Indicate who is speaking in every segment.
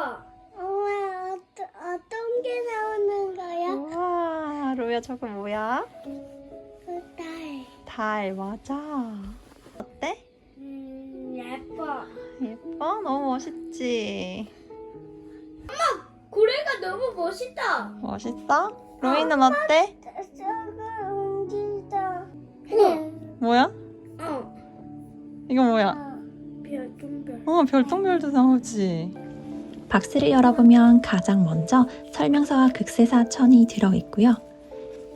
Speaker 1: 봐봐. 엄마 어떤 어떤 게 나오는 거야?
Speaker 2: 우와, 로야 저거 뭐야?
Speaker 1: 그 달.
Speaker 2: 달 맞아. 어때?
Speaker 1: 음 예뻐.
Speaker 2: 예뻐? 너무 멋있지?
Speaker 1: 고래가 너무 멋있다.
Speaker 2: 멋있어? 로이는 어때?
Speaker 1: 저거 움직이다.
Speaker 2: 뭐야?
Speaker 1: 어.
Speaker 2: 이거 뭐야?
Speaker 1: 어. 별똥별.
Speaker 2: 어, 별똥별도 나오지.
Speaker 3: 박스를 열어보면 가장 먼저 설명서와 극세사 천이 들어있고요.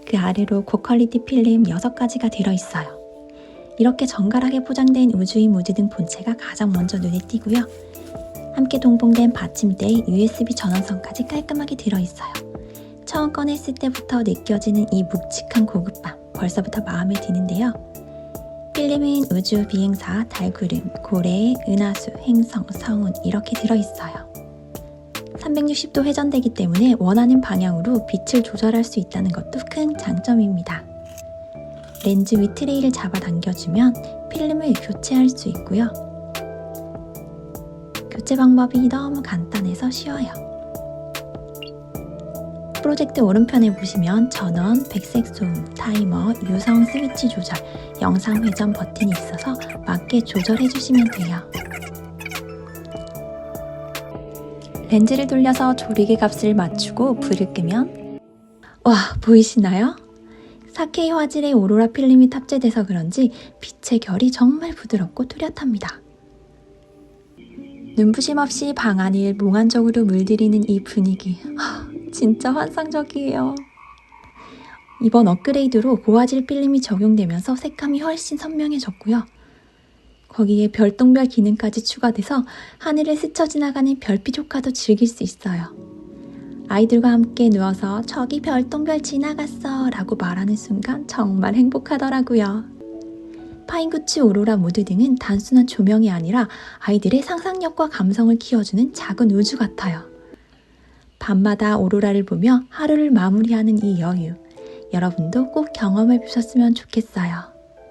Speaker 3: 그 아래로 고퀄리티 필름 6가지가 들어있어요. 이렇게 정갈하게 포장된 우주인 무드 등 본체가 가장 먼저 눈에 띄고요. 함께 동봉된 받침대에 USB 전원선까지 깔끔하게 들어있어요. 처음 꺼냈을 때부터 느껴지는 이 묵직한 고급감, 벌써부터 마음에 드는데요. 필름은 우주 비행사, 달구름, 고래, 은하수, 행성, 성운 이렇게 들어있어요. 360도 회전되기 때문에 원하는 방향으로 빛을 조절할 수 있다는 것도 큰 장점입니다. 렌즈 위 트레이를 잡아당겨주면 필름을 교체할 수 있고요. 교체 방법이 너무 간단해서 쉬워요. 프로젝트 오른편에 보시면 전원, 백색 소음, 타이머, 유성 스위치 조절, 영상 회전 버튼이 있어서 맞게 조절해 주시면 돼요. 렌즈를 돌려서 조리개 값을 맞추고 불을 끄면 와 보이시나요? 4K 화질의 오로라 필름이 탑재돼서 그런지 빛의 결이 정말 부드럽고 뚜렷합니다. 눈부심 없이 방 안을 몽환적으로 물들이는 이 분위기 하, 진짜 환상적이에요. 이번 업그레이드로 고화질 필름이 적용되면서 색감이 훨씬 선명해졌고요. 거기에 별똥별 기능까지 추가돼서 하늘을 스쳐 지나가는 별빛 효과도 즐길 수 있어요. 아이들과 함께 누워서 저기 별똥별 지나갔어 라고 말하는 순간 정말 행복하더라고요. 파인구치 오로라 모드 등은 단순한 조명이 아니라 아이들의 상상력과 감성을 키워주는 작은 우주 같아요. 밤마다 오로라를 보며 하루를 마무리하는 이 여유. 여러분도 꼭 경험해 보셨으면 좋겠어요.